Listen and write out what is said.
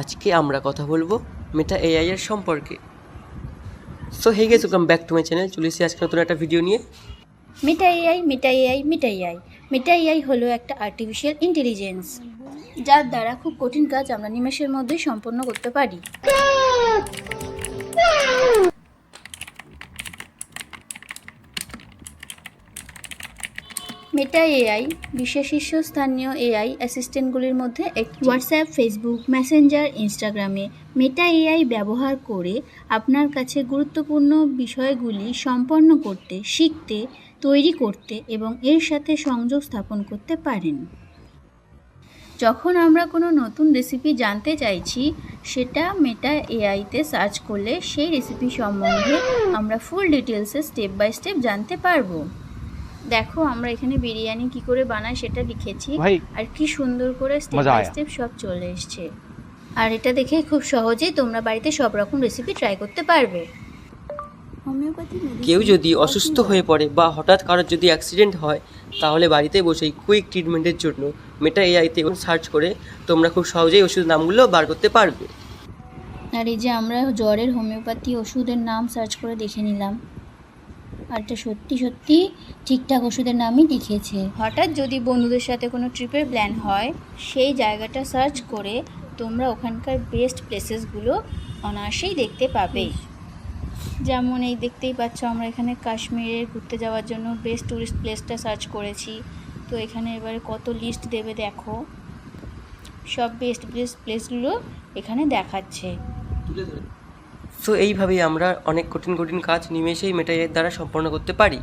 আজকে আমরা কথা বলব মেটা এআই এর সম্পর্কে। So hey guys welcome back to my channel চলে এসেছি আজকে নতুন একটা ভিডিও নিয়ে। Meta AI Meta AI Meta AI Meta AI হলো একটা আর্টিফিশিয়াল ইন্টেলিজেন্স যার দ্বারা খুব কঠিন কাজ আমরা নিমেষের মধ্যে সম্পন্ন করতে পারি। মেটা এআই বিশ্বের শীর্ষস্থানীয় এআই অ্যাসিস্ট্যান্টগুলির মধ্যে একটি। হোয়াটসঅ্যাপ ফেসবুক মেসেঞ্জার ইনস্টাগ্রামে মেটা এআই ব্যবহার করে আপনার কাছে গুরুত্বপূর্ণ বিষয়গুলি সম্পন্ন করতে, শিখতে, তৈরি করতে এবং এর সাথে সংযোগ স্থাপন করতে পারেন। যখন আমরা কোনো নতুন রেসিপি জানতে চাইছি, সেটা মেটা এআইতে সার্চ করলে সেই রেসিপি সম্বন্ধে আমরা ফুল ডিটেলসে স্টেপ বাই স্টেপ জানতে পারব। দেখো আমরা এখানে বিরিয়ানি কি করে বানাই সেটা লিখেছি। আর কি সুন্দর করে স্টেপ বাই স্টেপ সব চলে এসছে। আর এটা দেখে খুব সহজেই তোমরা বাড়িতে সব রকম রেসিপি ট্রাই করতে পারবে। হোমিওপ্যাথি কেউ যদি অসুস্থ হয়ে পড়ে বা হঠাৎ কারোর যদি অ্যাক্সিডেন্ট হয় তাহলে বাড়িতে বসেই কুইক ট্রিটমেন্টের জন্য মেটা এআইতে সার্চ করে তোমরা খুব সহজেই ওষুধ নামগুলো বার করতে পারবে। আর এই যে আমরা জ্বরের হোমিওপ্যাথি ওষুধের নাম সার্চ করে দেখে নিলাম। আর এটা সত্যি সত্যি ঠিকঠাক ওষুধের নামই লিখেছে হঠাৎ যদি বন্ধুদের সাথে কোনো ট্রিপের প্ল্যান হয় সেই জায়গাটা সার্চ করে তোমরা ওখানকার বেস্ট প্লেসেসগুলো অনায়াসেই দেখতে পাবে। যেমন এই দেখতেই পাচ্ছ আমরা এখানে কাশ্মীরে ঘুরতে যাওয়ার জন্য বেস্ট ট্যুরিস্ট প্লেসটা সার্চ করেছি। তো এখানে এবারে কত লিস্ট দেবে দেখো। সব বেস্ট বেস্ট প্লেসগুলো এখানে দেখাচ্ছে। সো এইভাবেই আমরা অনেক কঠিন কঠিন কাজ নিমেষেই মেটাইয়ের দ্বারা সম্পন্ন করতে পারি।